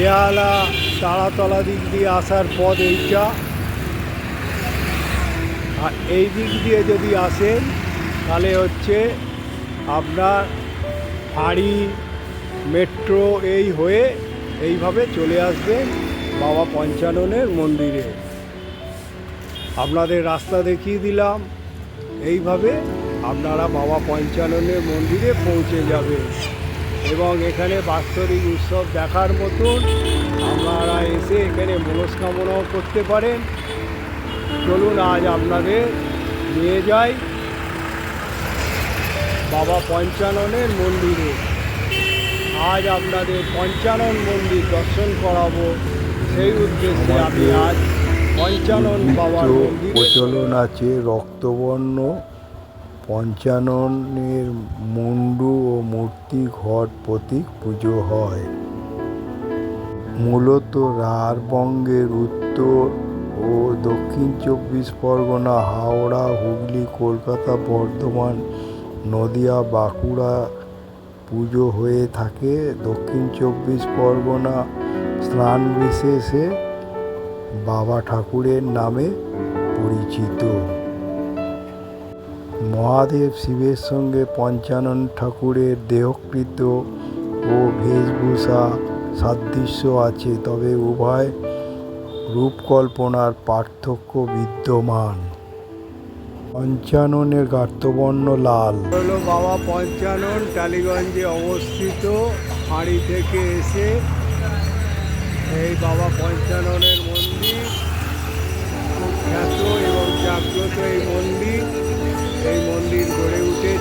বেহালা তারাতলা দিক দিয়ে আসার পথ এইটা। আর এই দিক দিয়ে যদি আসেন, তাহলে হচ্ছে আপনার হাড়ি, মেট্রো এই হয়ে এইভাবে চলে আসবেন বাবা পঞ্চাননের মন্দিরে। আপনাদের রাস্তা দেখিয়ে দিলাম। এইভাবে আপনারা বাবা পঞ্চাননের মন্দিরে পৌঁছে যাবেন। এবং এখানে বাৎসরিক উৎসব দেখার মতন আপনারা এসে এখানে মনস্কামনাও করতে পারেন। চলুন আজ আপনাদের নিয়ে যাই বাবা পঞ্চাননের মন্দিরে। আজ আপনাদের পঞ্চানন মন্দির দর্শন করাবো। সেই উদ্দেশ্যে আমি আজ পঞ্চানন বাবার প্রচলন আছে রক্তবর্ণ পঞ্চাননের মুন্ডু ও মূর্তি ঘট প্রতীক পুজো হয়। মূলত রাঢ়বঙ্গের উত্তর ও দক্ষিণ চব্বিশ পরগনা, হাওড়া, হুগলি, কলকাতা, বর্ধমান, নদিয়া, বাঁকুড়া পুজো হয়ে থাকে। দক্ষিণ চব্বিশ পরগনা স্নান বিশেষে বাবা ঠাকুরের নামে পরিচিত। মহাদেব শিবের সঙ্গে পঞ্চানন ঠাকুরের দেহকৃত ও বেশভূষা সাদৃশ্য আছে, তবে উভয় রূপকল্পনার পার্থক্য বিদ্যমান। পঞ্চাননের গাত্রবর্ণ লাল। হলো বাবা, পঞ্চানন টালিগঞ্জে অবস্থিত, হাঁড়ি থেকে এসে এই বাবা পঞ্চাননের মন্দির। খ্যাত এবং জাগ্রত এই মন্দির।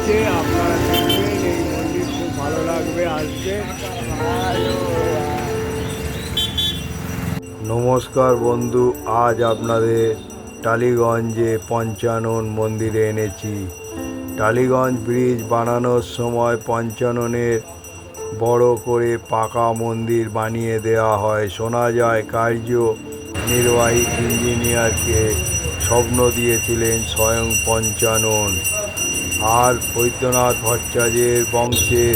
উঠেছে আপনারা দেখবেন এই মন্দির খুব ভালো লাগবে আসবে নমস্কার বন্ধু, আজ আপনাদের টালিগঞ্জে পঞ্চানন মন্দিরে এনেছি। টালিগঞ্জ ব্রিজ বানানোর সময় পঞ্চাননের বড় করে পাকা মন্দির বানিয়ে দেওয়া হয়। শোনা যায় কার্য নির্বাহী ইঞ্জিনিয়ারকে স্বপ্ন দিয়েছিলেন স্বয়ং পঞ্চানন। আর বৈদ্যনাথ ভট্টাচার্যের বংশের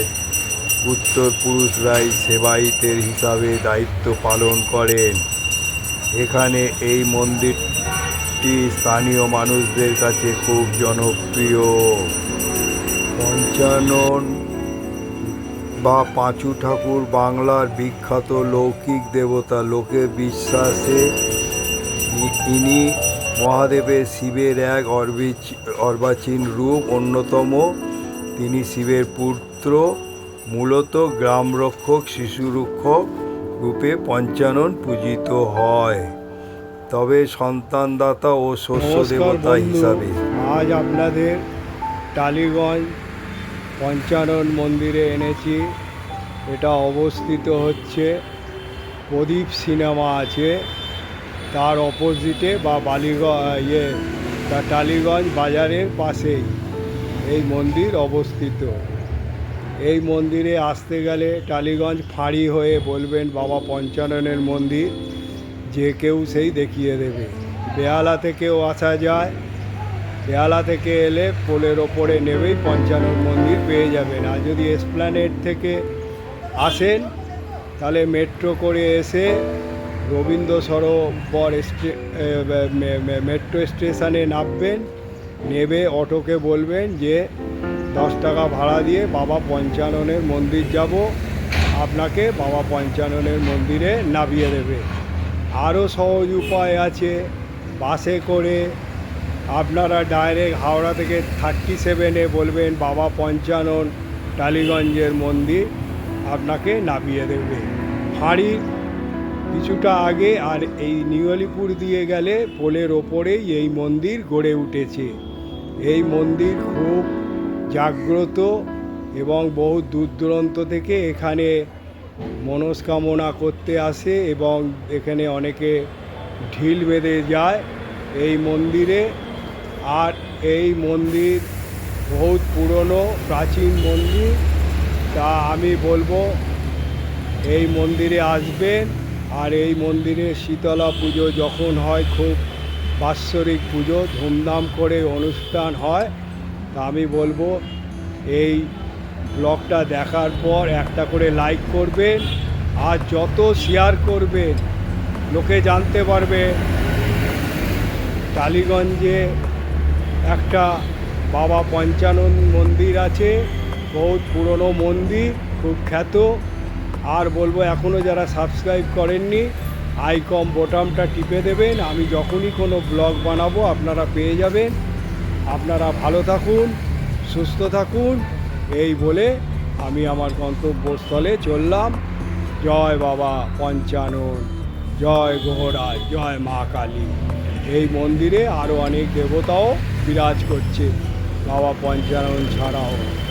উত্তর পুরুষরাই সেবায়িতের হিসাবে দায়িত্ব পালন করেন। এখানে এই মন্দিরটি স্থানীয় মানুষদের কাছে খুব জনপ্রিয়। পঞ্চানন বা পাঁচু ঠাকুর বাংলার বিখ্যাত লৌকিক দেবতা লোকে বিশ্বাসে ইনি মহাদেবের শিবের এক অর্বিচ অর্বাচীন রূপ অন্যতম। তিনি শিবের পুত্র মূলত গ্রামরক্ষক শিশুরক্ষক রূপে পঞ্চানন পূজিত হয়। তবে সন্তানদাতা ও শস্য দেবতা হিসাবে। আজ আপনাদের টালিগঞ্জ পঞ্চানন মন্দিরে এনেছি। এটা অবস্থিত হচ্ছে প্রদীপ সিনেমা আছে। তার অপোজিটে বা বালিগ ইয়ে টালিগঞ্জ বাজারের পাশেই এই মন্দির অবস্থিত। এই মন্দিরে আসতে গেলে টালিগঞ্জ ফাঁড়ি হয়ে বলবেন, বাবা পঞ্চাননের মন্দির, যে কেউ সেই দেখিয়ে দেবে। বেহালা থেকেও আসা যায়। বেহালা থেকে এলে পোলের ওপরে নেবেই পঞ্চানন মন্দির পেয়ে যাবেন। আর যদি এসপ্ল্যানেড থেকে আসেন, তাহলে মেট্রো করে এসে রবীন্দ্র সরোবর মেট্রো স্টেশনে নামবেন, নেবে অটোকে বলবেন যে, দশ টাকা ভাড়া দিয়ে বাবা পঞ্চাননের মন্দির যাব, আপনাকে বাবা পঞ্চাননের মন্দিরে নামিয়ে দেবে। আরও সহজ উপায় আছে, বাসে করে আপনারা ডাইরেক্ট হাওড়া থেকে থার্টি সেভেনে বলবেন, বাবা পঞ্চানন, টালিগঞ্জের মন্দির আপনাকে নামিয়ে দেবে। ফাঁড়ির কিছুটা আগে আর এই নিউ আলিপুর দিয়ে গেলে পোলের ওপরেই এই মন্দির গড়ে উঠেছে। এই মন্দির খুব জাগ্রত এবং বহু দূর দূরান্ত থেকে এখানে মনস্কামনা করতে আসে এবং এখানে অনেকে ঢিল বেঁধে যায় এই মন্দিরে। আর এই মন্দির বহুত পুরনো, প্রাচীন মন্দির। তা আমি বলব, এই মন্দিরে আসবেন আর এই মন্দিরে শীতলা পুজো যখন হয়, খুব বাৎসরিক পুজো, ধুমধাম করে অনুষ্ঠান হয়। তা আমি বলব, এই ব্লগটা দেখার পর একটা করে লাইক করবেন আর যত শেয়ার করবেন, লোকে জানতে পারবে টালিগঞ্জে একটা বাবা পঞ্চানন মন্দির আছে। বহুত পুরনো মন্দির, খুব খ্যাত। আর বলব এখনও যারা সাবস্ক্রাইব করেননি আইকম বোটামটা টিপে দেবেন। আমি যখনই কোনো ব্লগ বানাবো, আপনারা পেয়ে যাবেন। আপনারা ভালো থাকুন, সুস্থ থাকুন। এই বলে আমি আমার গন্তব্যস্থলে চললাম। জয় বাবা পঞ্চানন, জয় গোহরাজ জয় মা কালী। এই মন্দিরে আরও অনেক দেবতাও বিরাজ করছে। বাবা পঞ্চানন ছাড়াও।